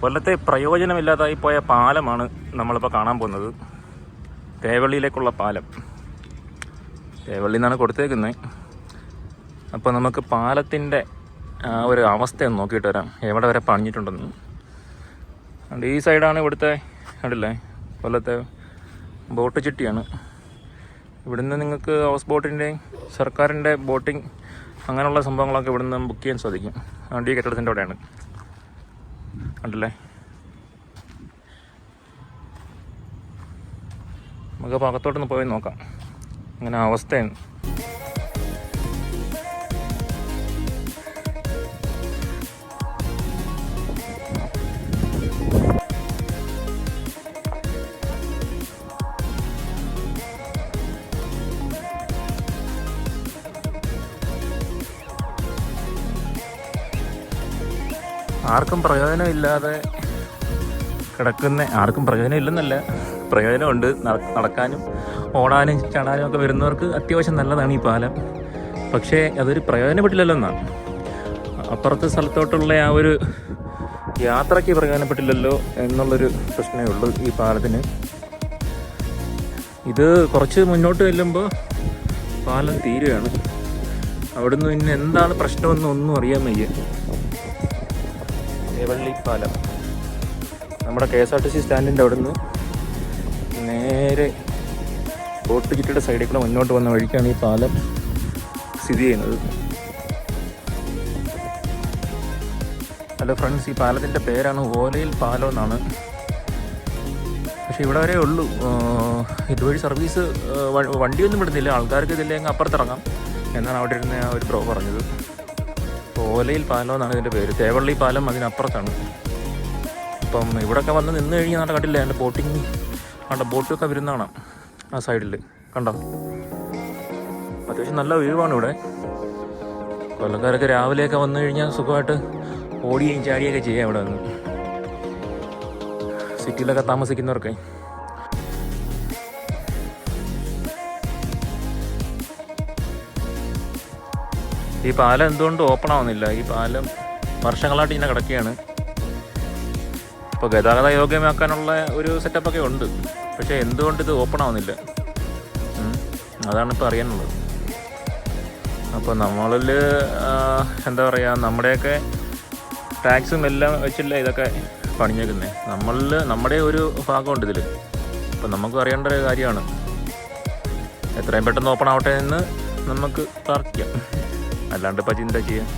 കൊല്ലത്തെ പ്രയോജനമില്ലാതായി പോയ പാലമാണ് നമ്മളിപ്പോൾ കാണാൻ പോകുന്നത്. തേവള്ളിയിലേക്കുള്ള പാലം. തേവള്ളി എന്നാണ് കൊടുത്തേക്കുന്നത് അപ്പോൾ നമുക്ക് പാലത്തിന്റെ ഒരു അവസ്ഥ ഒന്ന് നോക്കിയിട്ട് വരാം. എവിടെ വരെ പണിഞ്ഞിട്ടുണ്ടെന്ന്. അതുകൊണ്ട് ഈ സൈഡാണ് ഇവിടുത്തെ കണ്ടില്ലേ? കൊല്ലത്തെ ബോട്ട് ചിട്ടിയാണ്. ഇവിടുന്ന് നിങ്ങൾക്ക് ഹൗസ് ബോട്ടിന്റെയും സർക്കാരിന്റെ ബോട്ടിംഗ് അങ്ങനെയുള്ള സംഭവങ്ങളൊക്കെ ഇവിടുന്ന് ബുക്ക് ചെയ്യാൻ സാധിക്കും. അതുകൊണ്ട് ഈ കെട്ടിടത്തിന്റെ അവിടെയാണ്. കണ്ടില്ലേ നമുക്ക് അപ്പോൾ അകത്തോട്ടൊന്ന് പോയി നോക്കാം. അങ്ങനെ അവസ്ഥയാണ്. ആർക്കും പ്രയോജനമില്ലാതെ കിടക്കുന്ന ആർക്കും പ്രയോജനമില്ലെന്നല്ല. പ്രയോജനമുണ്ട്. നടക്കാനും ഓടാനും ചാടാനും ഒക്കെ വരുന്നവർക്ക് അത്യാവശ്യം നല്ലതാണ് ഈ പാലം. പക്ഷേ അതൊരു പ്രയോജനപ്പെട്ടില്ലല്ലോ എന്നാണ്. അപ്പുറത്തെ സ്ഥലത്തോട്ടുള്ള ആ ഒരു യാത്രയ്ക്ക് പ്രയോജനപ്പെട്ടില്ലല്ലോ എന്നുള്ളൊരു പ്രശ്നമേ ഉള്ളൂ ഈ പാലത്തിന്. ഇത് കുറച്ച് മുന്നോട്ട് ചെല്ലുമ്പോൾ പാലം തീരുകയാണ്. അവിടുന്ന് പിന്നെ എന്താണ് പ്രശ്നമെന്ന് ഒന്നും അറിയാൻ വയ്യ. തേവള്ളി പാലം നമ്മുടെ K S R T C സ്റ്റാൻഡിന്റെ അവിടെ നിന്ന് നേരെ ബോട്ട് ചുറ്റിയുടെ സൈഡിൽ കൂടെ മുന്നോട്ട് വന്ന വഴിക്കാണ് ഈ പാലം സ്ഥിതി ചെയ്യുന്നത്. ഹലോ ഫ്രണ്ട്സ് ഈ പാലത്തിന്റെ പേരാണ് ഓലയിൽ പാലം എന്നാണ്. പക്ഷേ ഇവിടെ വരെ ഉള്ളൂ. ഇതുവഴി സർവീസ് വണ്ടിയൊന്നും വിടുന്നില്ല. ആൾക്കാർക്ക് ഇതില്ലെങ്കിൽ അപ്പുറത്തിറങ്ങാം എന്നാണ് അവിടെ ഇരുന്ന ഒരു പ്രോ പറഞ്ഞത്. ഓലയിൽ പാലം എന്നാണ് ഇതിന്റെ പേര്. തേവള്ളി പാലം അതിനപ്പുറത്താണ്. അപ്പം ഇവിടെയൊക്കെ വന്ന് നിന്ന് കഴിഞ്ഞാൽ നല്ല കണ്ടില്ല? എന്റെ ബോട്ടിങ് അവിടെ ബോട്ടൊക്കെ വരുന്നതാണ് ആ സൈഡിൽ കണ്ടോ? അത്യാവശ്യം നല്ല വ്യൂവാണ് ഇവിടെ. കൊല്ലക്കാരൊക്കെ രാവിലെയൊക്കെ വന്നു കഴിഞ്ഞാൽ സുഖമായിട്ട് ഓടിയും ചാടിയൊക്കെ ചെയ്യാം ഇവിടെ നിന്ന് സിറ്റിയിലൊക്കെ താമസിക്കുന്നവർക്ക്. ഈ പാലം എന്തുകൊണ്ട് ഓപ്പൺ ആവുന്നില്ല? ഈ പാലം വർഷങ്ങളായിട്ട് ഇങ്ങനെ കിടക്കുകയാണ്. ഇപ്പോൾ ഗതാഗത യോഗ്യമാക്കാനുള്ള ഒരു സെറ്റപ്പൊക്കെ ഉണ്ട്. പക്ഷേ എന്തുകൊണ്ട് ഇത് ഓപ്പൺ ആവുന്നില്ല. അതാണ് ഇപ്പോൾ അറിയാനുള്ളത്. അപ്പോൾ നമ്മളിൽ എന്താ പറയുക നമ്മുടെയൊക്കെ ടാക്സും എല്ലാം വെച്ചില്ല ഇതൊക്കെ പണിഞ്ഞേക്കുന്നത് നമ്മളിൽ നമ്മുടെ ഒരു ഭാഗമുണ്ട് ഇതിൽ അപ്പം നമുക്ക് അറിയേണ്ട ഒരു കാര്യമാണ്. എത്രയും പെട്ടെന്ന് ഓപ്പൺ ആവട്ടെ എന്ന് നമുക്ക് പ്രാർത്ഥിക്കാം. അല്ലാണ്ട് ഇപ്പം ചിന്ത ചെയ്യാം?